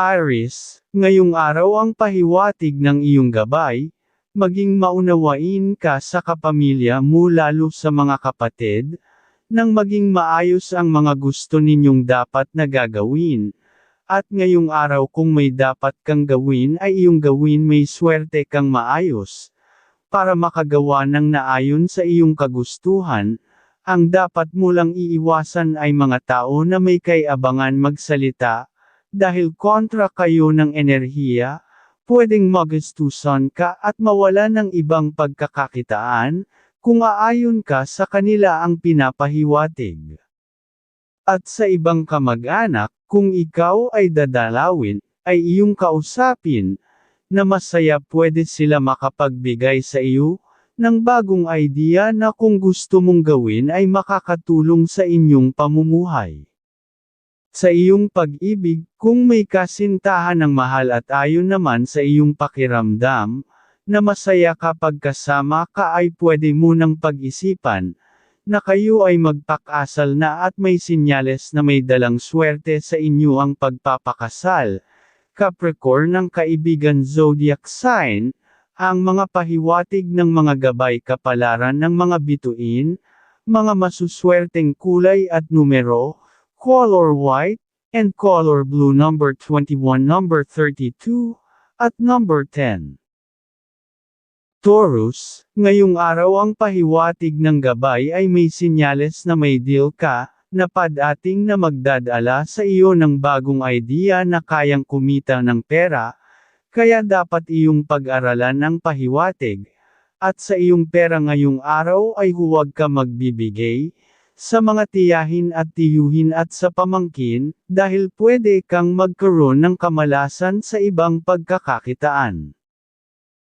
Aris, ngayong araw ang pahiwatig ng iyong gabay, maging maunawain ka sa kapamilya mo lalo sa mga kapatid, nang maging maayos ang mga gusto ninyong dapat na gagawin. At ngayong araw kung may dapat kang gawin ay iyong gawin may swerte kang maayos. Para makagawa ng naayon sa iyong kagustuhan, ang dapat mo lang iiwasan ay mga tao na may kaiabangan magsalita, dahil kontra kayo ng enerhiya, pwedeng magastusan ka at mawala ng ibang pagkakakitaan, kung aayon ka sa kanila ang pinapahiwatig. At sa ibang kamag-anak, kung ikaw ay dadalawin, ay iyong kausapin, na masaya pwede sila makapagbigay sa iyo, ng bagong idea na kung gusto mong gawin ay makakatulong sa inyong pamumuhay. Sa iyong pag-ibig, kung may kasintahan ng mahal at ayon naman sa iyong pakiramdam, na masaya kapag kasama ka ay pwede munang pag-isipan, na kayo ay magpakasal na at may sinyales na may dalang swerte sa inyo ang pagpapakasal. Capricorn ng kaibigan zodiac sign, ang mga pahiwatig ng mga gabay kapalaran ng mga bituin, mga masuswerteng kulay at numero, color white, and color blue number 21 number 32, at number 10. Taurus, ngayong araw ang pahiwatig ng gabay ay may sinyales na may deal ka, na padating na magdadala sa iyo ng bagong idea na kayang kumita ng pera, kaya dapat iyong pag-aralan ang pahiwatig, at sa iyong pera ngayong araw ay huwag ka magbibigay, sa mga tiyahin at tiyuhin at sa pamangkin, dahil pwede kang magkaroon ng kamalasan sa ibang pagkakakitaan.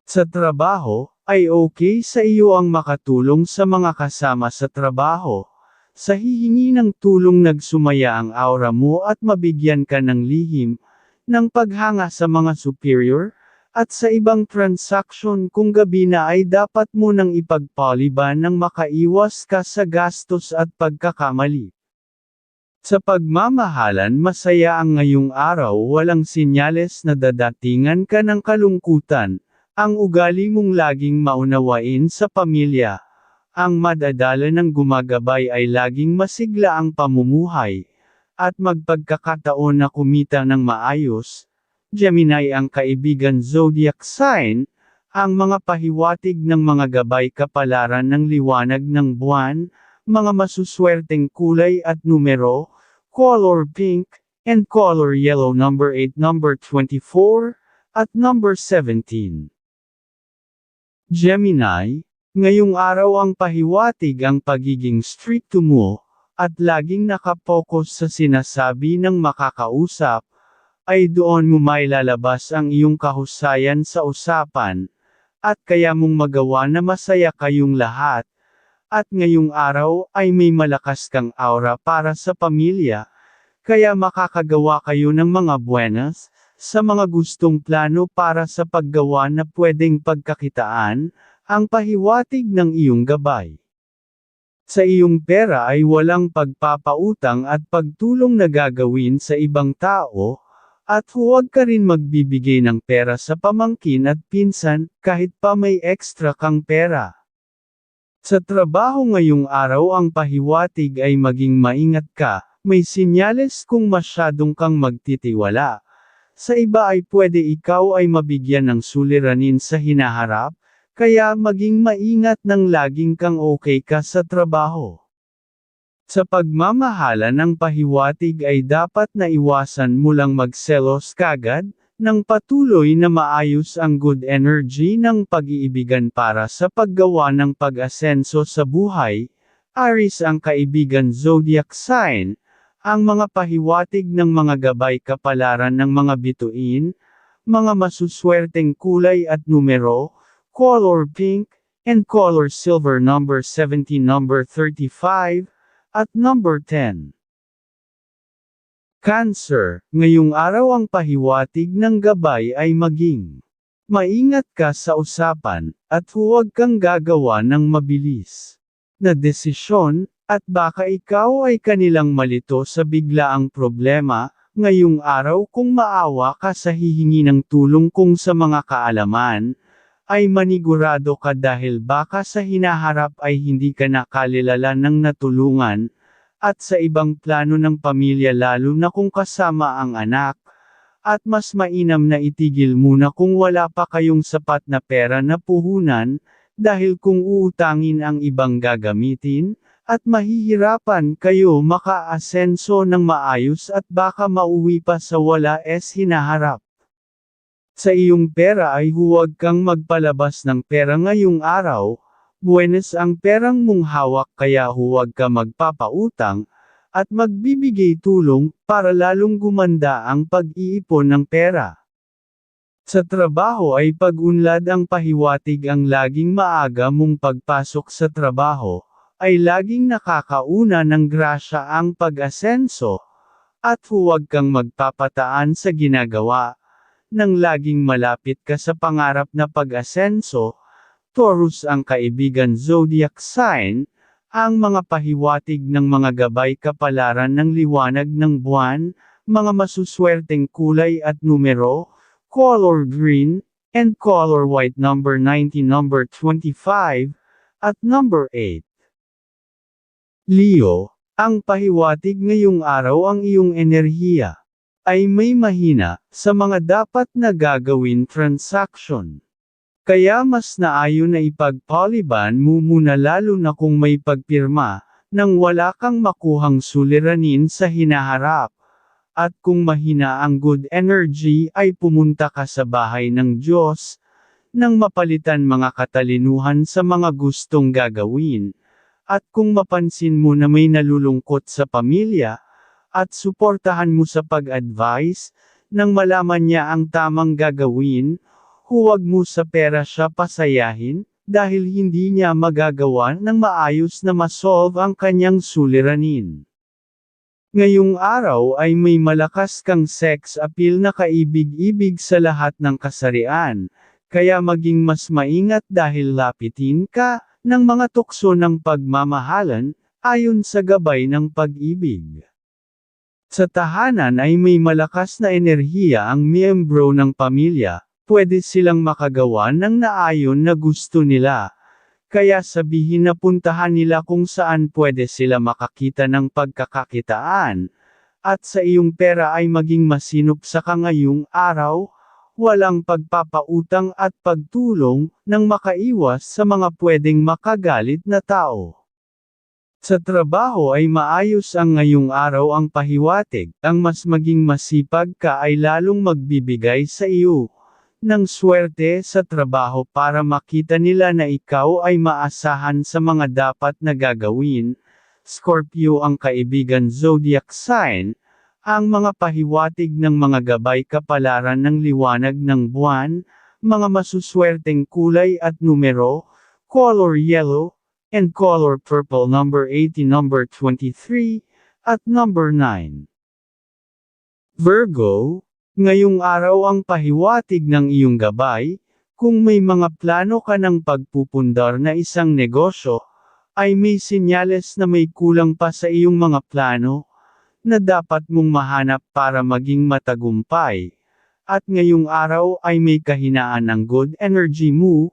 Sa trabaho, ay okay sa iyo ang makatulong sa mga kasama sa trabaho. Sa hihingi ng tulong nagsumaya ang aura mo at mabigyan ka ng lihim, ng paghanga sa mga superior, at sa ibang transaction kung gabi na ay dapat mo nang ipagpaliban ng makaiwas ka sa gastos at pagkakamali. Sa pagmamahalan masaya ang ngayong araw walang sinyales na dadatingan ka ng kalungkutan, ang ugali mong laging maunawain sa pamilya. Ang madadala ng gumagabay ay laging masigla ang pamumuhay. At magpagkakataon na kumita ng maayos. Gemini ang kaibigan zodiac sign, ang mga pahiwatig ng mga gabay kapalaran ng liwanag ng buwan, mga masuswerteng kulay at numero, color pink, and color yellow number 8 number 24, at number 17. Gemini, ngayong araw ang pahiwatig ang pagiging stricto mo, at laging nakapokus sa sinasabi ng makakausap, ay doon mo may lalabas ang iyong kahusayan sa usapan, at kaya mong magawa na masaya kayong lahat, at ngayong araw ay may malakas kang aura para sa pamilya, kaya makakagawa kayo ng mga buenas, sa mga gustong plano para sa paggawa na pwedeng pagkakitaan, ang pahiwatig ng iyong gabay. Sa iyong pera ay walang pagpapautang at pagtulong na gagawin sa ibang tao, at huwag ka rin magbibigay ng pera sa pamangkin at pinsan, kahit pa may extra kang pera. Sa trabaho ngayong araw ang pahiwatig ay maging maingat ka, may sinyales kung masyadong kang magtitiwala, sa iba ay pwede ikaw ay mabigyan ng suliranin sa hinaharap, kaya maging maingat ng laging kang okay ka sa trabaho. Sa pagmamahala ng pahiwatig ay dapat na iwasan mo lang magselos kagad, nang patuloy na maayos ang good energy ng pag-iibigan para sa paggawa ng pag-asenso sa buhay, Aris ang kaibigan zodiac sign, ang mga pahiwatig ng mga gabay kapalaran ng mga bituin, mga masuswerteng kulay at numero, color pink, and color silver number 17 number 35, at number 10. Cancer, ngayong araw ang pahiwatig ng gabay ay maging maingat ka sa usapan, at huwag kang gagawa ng mabilis na desisyon, at baka ikaw ay kanilang malito sa biglaang problema, ngayong araw kung maawa ka sa hihingi ng tulong kung sa mga kaalaman, ay manigurado ka dahil baka sa hinaharap ay hindi ka nakalilala ng natulungan, at sa ibang plano ng pamilya lalo na kung kasama ang anak, at mas mainam na itigil muna kung wala pa kayong sapat na pera na puhunan, dahil kung uutangin ang ibang gagamitin, at mahihirapan kayo makaasenso ng maayos at baka mauwi pa sa wala es hinaharap. Sa iyong pera ay huwag kang magpalabas ng pera ngayong araw, buenas ang perang mong hawak kaya huwag ka magpapautang, at magbibigay tulong, para lalong gumanda ang pag-iipon ng pera. Sa trabaho ay pag-unlad ang pahiwatig ang laging maaga mong pagpasok sa trabaho, ay laging nakakauna ng grasya ang pag-asenso, at huwag kang magpapataan sa ginagawa, nang laging malapit ka sa pangarap na pag-asenso, Taurus ang kaibigan zodiac sign, ang mga pahiwatig ng mga gabay kapalaran ng liwanag ng buwan, mga masuswerteng kulay at numero, color green, and color white number 90 number 25, at number 8. Leo, ang pahiwatig ngayong araw ang iyong enerhiya, ay may mahina, sa mga dapat na gagawin transaction. Kaya mas naayon na ipagpaliban mo muna lalo na kung may pagpirma, nang wala kang makuhang suliranin sa hinaharap. At kung mahina ang good energy ay pumunta ka sa bahay ng Diyos, nang mapalitan mga katalinuhan sa mga gustong gagawin. At kung mapansin mo na may nalulungkot sa pamilya, at suportahan mo sa pag-advise, nang malaman niya ang tamang gagawin, huwag mo sa pera siya pasayahin, dahil hindi niya magagawa ng maayos na masolve ang kanyang suliranin. Ngayong araw ay may malakas kang sex appeal na kaibig-ibig sa lahat ng kasarian, kaya maging mas maingat dahil lapitin ka, ng mga tukso ng pagmamahalan, ayon sa gabay ng pag-ibig. Sa tahanan ay may malakas na enerhiya ang miyembro ng pamilya, pwede silang makagawa ng naayon na gusto nila. Kaya sabihin na puntahan nila kung saan pwede sila makakita ng pagkakakitaan. At sa iyong pera ay maging masinop sa kangayong araw, walang pagpapautang at pagtulong, nang makaiwas sa mga pwedeng makagalit na tao. Sa trabaho ay maayos ang ngayong araw ang pahiwatig, ang mas maging masipag ka ay lalong magbibigay sa iyo, ng swerte sa trabaho para makita nila na ikaw ay maasahan sa mga dapat na gagawin. Scorpio ang kaibigan zodiac sign, ang mga pahiwatig ng mga gabay kapalaran ng liwanag ng buwan, mga masuswerteng kulay at numero, color yellow, and color purple number 80 number 23, at number 9. Virgo, Ngayong araw ang pahiwatig ng iyong gabay, kung may mga plano ka ng pagpupundar na isang negosyo, ay may sinyales na may kulang pa sa iyong mga plano, na dapat mong mahanap para maging matagumpay. At ngayong araw ay may kahinaan ng good energy mo,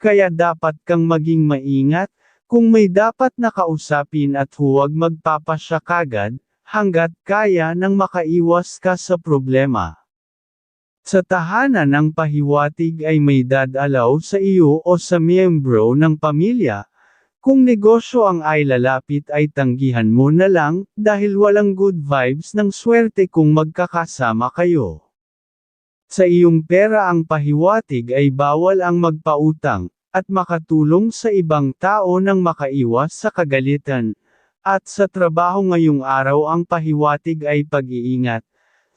kaya dapat kang maging maingat, kung may dapat nakausapin at huwag magpapasya kagad, hanggat kaya nang makaiwas ka sa problema. Sa tahanan ng pahiwatig ay may dadalaw sa iyo o sa miyembro ng pamilya. Kung negosyo ang ay lalapit ay tanggihan mo na lang, dahil walang good vibes ng swerte kung magkakasama kayo. Sa iyong pera ang pahiwatig ay bawal ang magpautang, at makatulong sa ibang tao nang makaiwas sa kagalitan, at sa trabaho ngayong araw ang pahiwatig ay pag-iingat,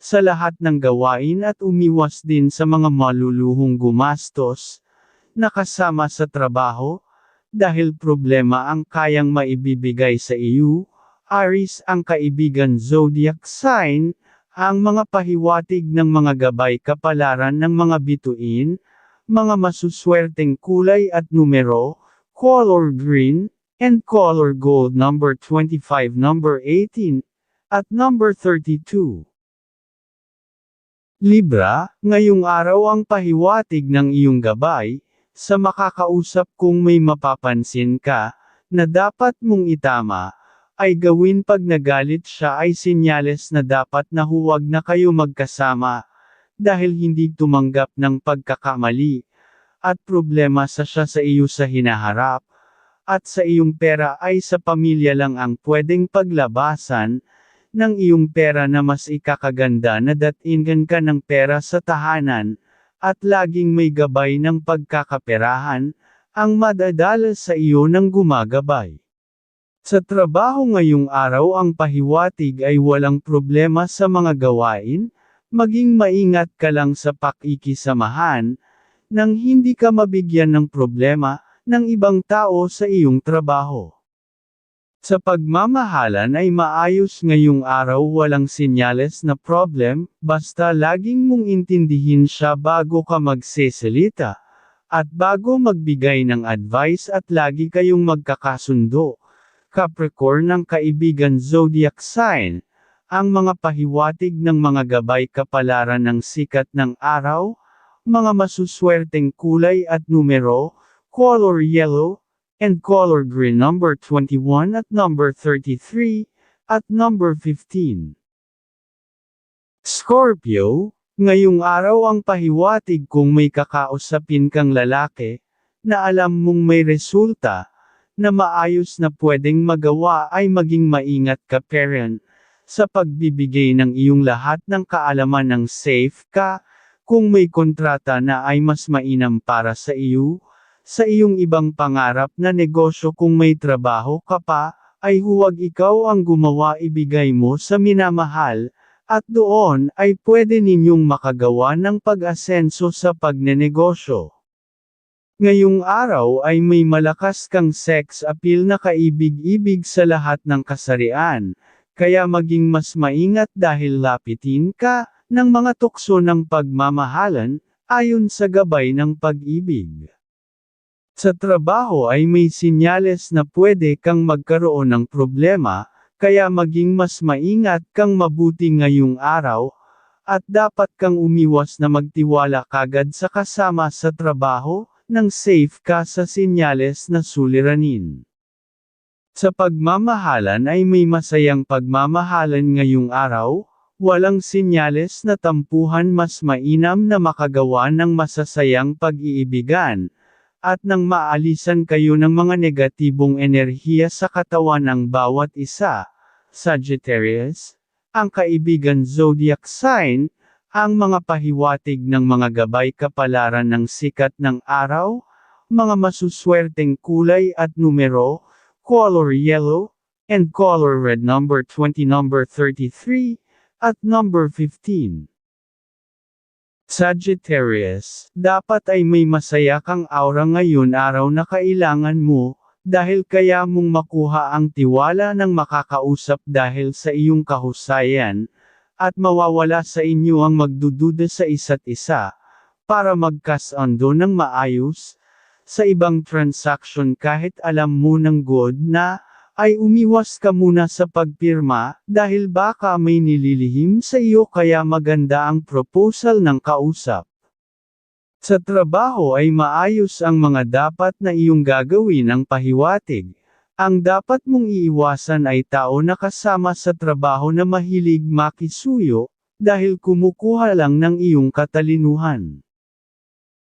sa lahat ng gawain at umiwas din sa mga maluluhong gumastos, nakasama sa trabaho, dahil problema ang kayang maibibigay sa iyo, Aris ang kaibigan zodiac sign, ang mga pahiwatig ng mga gabay kapalaran ng mga bituin, mga masuswerteng kulay at numero, color green, and color gold number 25 number 18, at number 32. Libra, ngayong araw ang pahiwatig ng iyong gabay, sa makakausap kung may mapapansin ka, na dapat mong itama, ay gawin pag nagalit siya ay sinyales na dapat na huwag na kayo magkasama, dahil hindi tumanggap ng pagkakamali, at problema sa siya sa iyo sa hinaharap, at sa iyong pera ay sa pamilya lang ang pwedeng paglabasan, ng iyong pera na mas ikakaganda na datingan ka ng pera sa tahanan, at laging may gabay ng pagkakaperahan, ang madadala sa iyo ng gumagabay. Sa trabaho ngayong araw ang pahiwatig ay walang problema sa mga gawain, maging maingat ka lang sa pakikisamahan, nang hindi ka mabigyan ng problema, ng ibang tao sa iyong trabaho. Sa pagmamahalan ay maayos ngayong araw walang sinyales na problem, basta laging mong intindihin siya bago ka magsesalita, at bago magbigay ng advice at lagi kayong magkakasundo. Capricorn ng kaibigan zodiac sign, ang mga pahiwatig ng mga gabay kapalaran ng sikat ng araw, mga masuswerteng kulay at numero, color yellow, and color green number 21 at number 33, at number 15. Scorpio, ngayong araw ang pahiwatig kung may kakausapin kang lalaki, na alam mong may resulta, na maayos na pwedeng magawa ay maging maingat ka parent, sa pagbibigay ng iyong lahat ng kaalaman ng safe ka, kung may kontrata na ay mas mainam para sa iyo, sa iyong ibang pangarap na negosyo kung may trabaho ka pa, ay huwag ikaw ang gumawa ibigay mo sa minamahal, at doon ay pwede ninyong makagawa ng pag-asenso sa pagnenegosyo. Ngayong araw ay may malakas kang sex appeal na kaibig-ibig sa lahat ng kasarian, kaya maging mas maingat dahil lapitin ka, ng mga tukso ng pagmamahalan, ayon sa gabay ng pag-ibig. Sa trabaho ay may sinyales na pwede kang magkaroon ng problema, kaya maging mas maingat kang mabuti ngayong araw, at dapat kang umiwas na magtiwala kagad sa kasama sa trabaho, nang safe ka sa sinyales na suliranin. Sa pagmamahalan ay may masayang pagmamahalan ngayong araw, walang sinyales na tampuhan mas mainam na makagawa ng masasayang pag-iibigan, at nang maalisan kayo ng mga negatibong enerhiya sa katawan ng bawat isa, Sagittarius, ang kaibigan zodiac sign, ang mga pahiwatig ng mga gabay kapalaran ng sikat ng araw, mga masuswerteng kulay at numero, color yellow, and color red number 20 number 33, at number 15. Sagittarius, dapat ay may masaya kang aura ngayon araw na kailangan mo, dahil kaya mong makuha ang tiwala ng makakausap dahil sa iyong kahusayan, at mawawala sa inyo ang magdududa sa isa't isa, para magkasando ng maayos, sa ibang transaction kahit alam mo ng good na, ay umiwas ka muna sa pagpirma, dahil baka may nililihim sa iyo kaya maganda ang proposal ng kausap. Sa trabaho ay maayos ang mga dapat na iyong gagawin ang pahiwatig. Ang dapat mong iiwasan ay tao na kasama sa trabaho na mahilig makisuyo, dahil kumukuha lang ng iyong katalinuhan.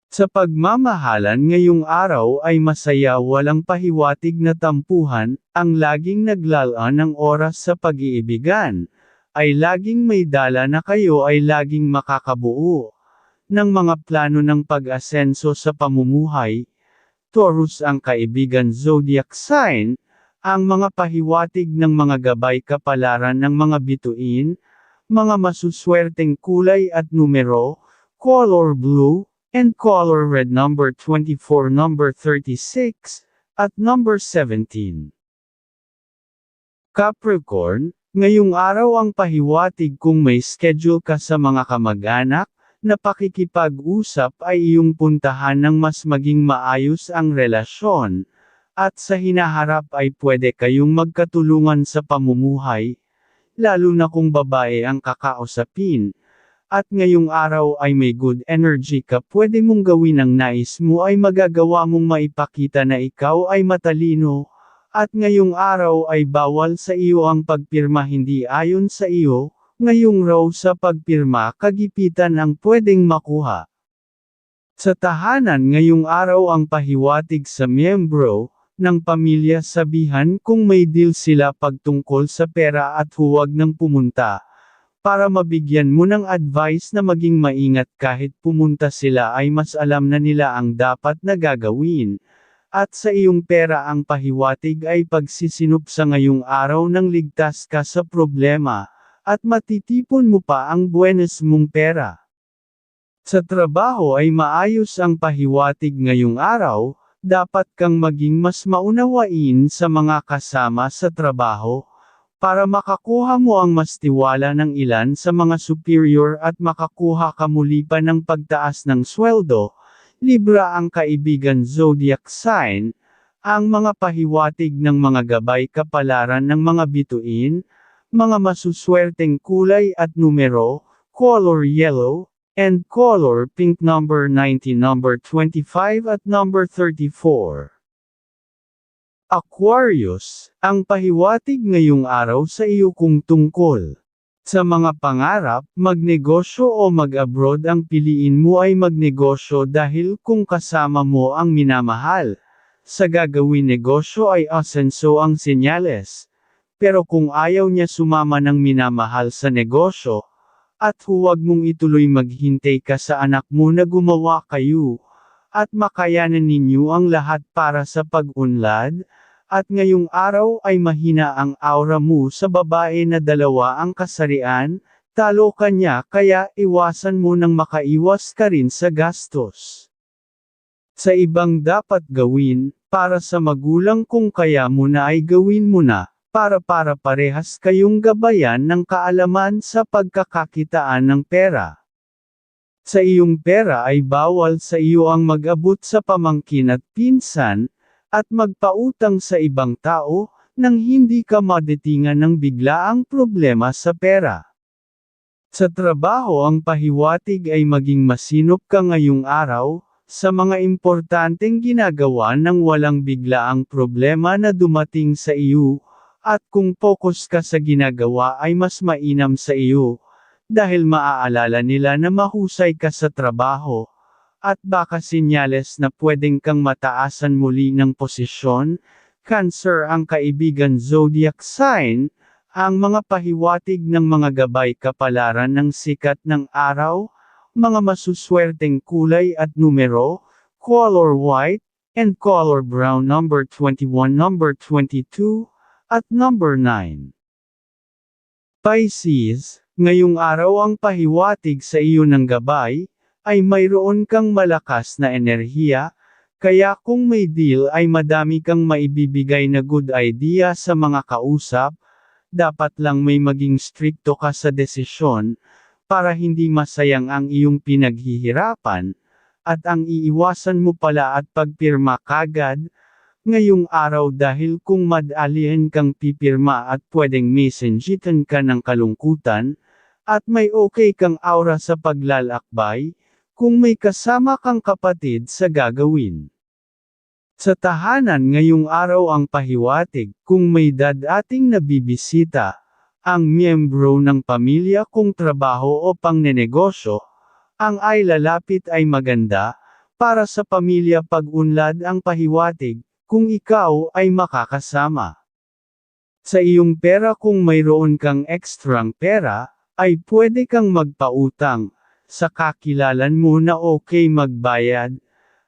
Sa pagmamahalan ngayong araw ay masaya walang pahiwatig na tampuhan, ang laging naglalaan ng oras sa pag-iibigan, ay laging may dala na kayo ay laging makakabuo ng mga plano ng pag-asenso sa pamumuhay. Taurus ang kaibigan zodiac sign, ang mga pahiwatig ng mga gabay kapalaran ng mga bituin, mga masuswerteng kulay at numero, color blue, and color red number 24 number 36, at number 17. Capricorn, ngayong araw ang pahiwatig kung may schedule ka sa mga kamag-anak, na pakikipag-usap ay iyong puntahan ng mas maging maayos ang relasyon, at sa hinaharap ay pwede kayong magkatulungan sa pamumuhay, lalo na kung babae ang kakausapin, at ngayong araw ay may good energy ka pwede mong gawin ang nais mo ay magagawa mong maipakita na ikaw ay matalino, at ngayong araw ay bawal sa iyo ang pagpirma hindi ayon sa iyo, ngayong raw sa pagpirma kagipitan ang pwedeng makuha. Sa tahanan ngayong araw ang pahiwatig sa miyembro, ng pamilya sabihan kung may deal sila pagtungkol sa pera at huwag nang pumunta. Para mabigyan mo ng advice na maging maingat kahit pumunta sila ay mas alam na nila ang dapat na gagawin. At sa iyong pera ang pahiwatig ay pagsisinup sa ngayong araw nang ligtas ka sa problema, at matitipon mo pa ang buenas mong pera. Sa trabaho ay maayos ang pahiwatig ngayong araw, dapat kang maging mas maunawain sa mga kasama sa trabaho, para makakuha mo ang mas tiwala ng ilan sa mga superior at makakuha ka muli pa ng pagtaas ng sweldo, Libra ang kaibigan zodiac sign, ang mga pahiwatig ng mga gabay kapalaran ng mga bituin, mga masuswerteng kulay at numero, color yellow, and color pink number 90 number 25 at number 34. Aquarius, ang pahiwatig ngayong araw sa iyo kung tungkol. Sa mga pangarap, magnegosyo o mag-abroad ang piliin mo ay magnegosyo dahil kung kasama mo ang minamahal. Sa gagawin negosyo ay asenso ang senyales. Pero kung ayaw niya sumama ng minamahal sa negosyo, at huwag mong ituloy maghintay ka sa anak mo na gumawa kayo, at makayanan ninyo ang lahat para sa pag-unlad, at ngayong araw ay mahina ang aura mo sa babae na dalawa ang kasarian, talo ka niya kaya iwasan mo nang makaiwas ka rin sa gastos. Sa ibang dapat gawin, para sa magulang kung kaya mo na ay gawin mo na, para para parehas kayong gabayan ng kaalaman sa pagkakakitaan ng pera. Sa iyong pera ay bawal sa iyo ang mag-abot sa pamangkin at pinsan, at magpautang sa ibang tao, nang hindi ka madatingan ng biglaang problema sa pera. Sa trabaho ang pahiwatig ay maging masinop ka ngayong araw, sa mga importanteng ginagawa ng walang biglaang problema na dumating sa iyo, at kung focus ka sa ginagawa ay mas mainam sa iyo, dahil maaalala nila na mahusay ka sa trabaho, at baka sinyales na pwedeng kang mataasan muli ng posisyon, Cancer ang kaibigan zodiac sign, ang mga pahiwatig ng mga gabay kapalaran ng sikat ng araw, mga masuswerteng kulay at numero, color white, and color brown number 21 number 22, at number 9. Pisces, ngayong araw ang pahiwatig sa iyo ng gabay, ay mayroon kang malakas na enerhiya, kaya kung may deal ay madami kang maibibigay na good idea sa mga kausap, dapat lang may maging stricto ka sa desisyon, para hindi masayang ang iyong pinaghihirapan, at ang iiwasan mo pala at pagpirma kagad, ngayong araw dahil kung madalian kang pipirma at pwedeng mesenjitan ka ng kalungkutan, at may okay kang aura sa paglalakbay, kung may kasama kang kapatid sa gagawin. Sa tahanan ngayong araw ang pahiwatig, kung may dadating na bibisita, ang miyembro ng pamilya kung trabaho o pangnenegosyo, ang ay lalapit ay maganda, para sa pamilya pag-unlad ang pahiwatig, kung ikaw ay makakasama. Sa iyong pera kung mayroon kang ekstrang pera, ay pwede kang magpautang, sa kakilalan mo na okay magbayad,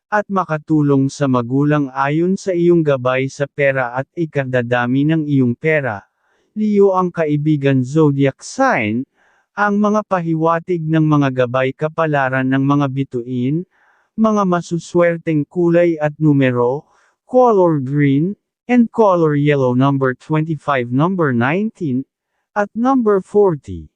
at makatulong sa magulang ayon sa iyong gabay sa pera at ikadadami ng iyong pera. Leo ang kaibigan zodiac sign, ang mga pahiwatig ng mga gabay kapalaran ng mga bituin, mga masuswerteng kulay at numero, color green, and color yellow number 25 number 19, at number 40.